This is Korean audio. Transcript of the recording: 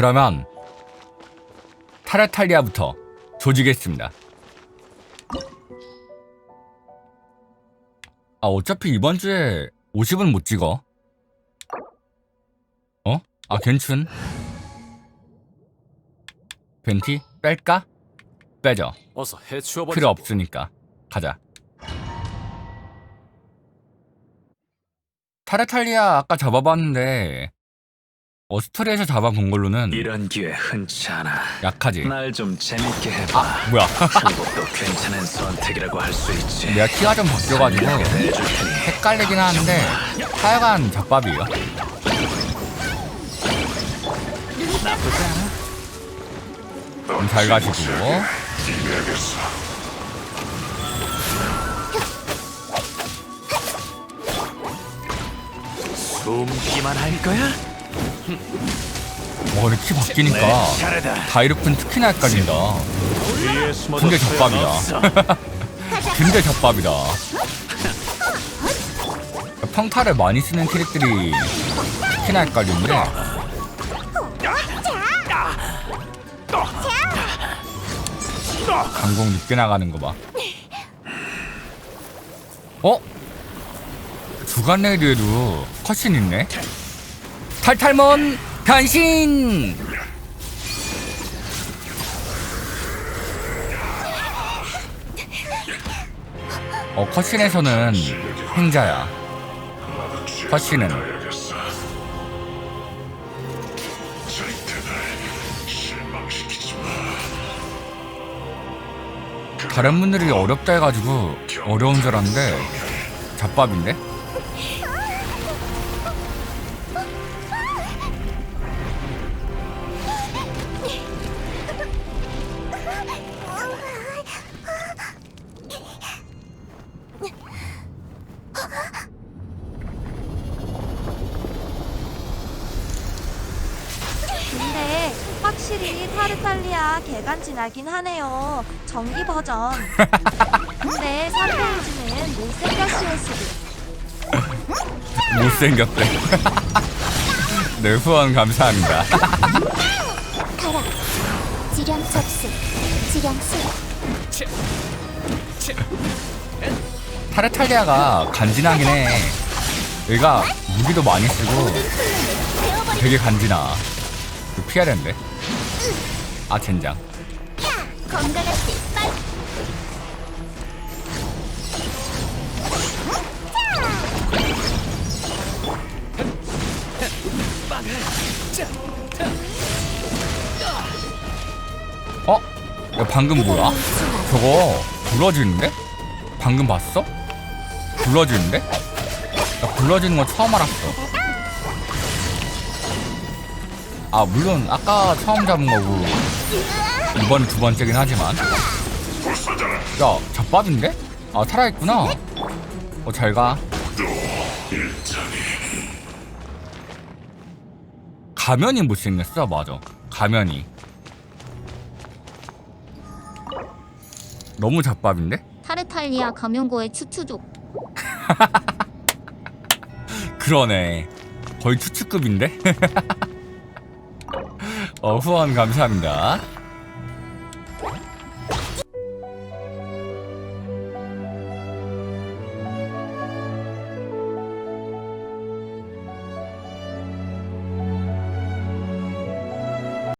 그러면 타라탈리아부터 조지겠습니다. 아 어차피 이번 주에 50은 못 찍어. 어? 아 괜춘. 벤티 뺄까? 빼죠. 어서 해치워버리. 필요 없으니까 가자. 타르탈리아 아까 잡아봤는데 어스토리에서 잡아본 걸로는 이런 기회 흔치 않아. 약하지. 날 좀 재밌게 해봐. 아 뭐야? 한국도 괜찮은 선택이라고 할 수 있지. 내가 키가 좀 바뀌어가지고 헷갈리긴 하는데 하여간 잡밥이에요. 나쁘지 않아. 좀잘 가시고 숨기만 할 거야? 와 이렇게 키 바뀌니까 내 차례다. 다이르픈 특히나 헷갈린다. 근데. 소용없어. 근데 젖밥이다. 평타를 많이 쓰는 캐릭들이 특히나 헷갈리는데 강공 늦게 나가는 거 봐. 어? 주간 레이드에도 컷신 있네? 탈탈몬 변신! 어, 컷신에서는 행자야. 컷신은. 다른 분들이 어렵다 해가지고 어려운 줄 알았는데 잡밥인데? 확실히 타르탈리아 개간지나긴 하네요. 정기 버전. 근데 3페이지는 못생겼을 수도. 못생겼대. 네, 후원 감사합니다. 가라 지령 접수 지령 수 타르탈리아가 간지나긴 해. 얘가 무기도 많이 쓰고 되게 간지나. 그 피해야 되는데. 아, 젠장. 어? 야, 방금 뭐야? 저거 굴러지는데? 방금 봤어? 굴러지는데? 나 굴러지는 거 처음 알았어. 아, 물론 아까 처음 잡은 거고 이번 두 번째긴 하지만 야, 잡밥인데? 아, 살아있구나. 어, 잘 가. 가면이 못생겼어, 맞아. 가면이. 너무 잡밥인데? 타르탈리아 감염고의 추추족 그러네. 거의 추측급인데? 어, 후원 감사합니다.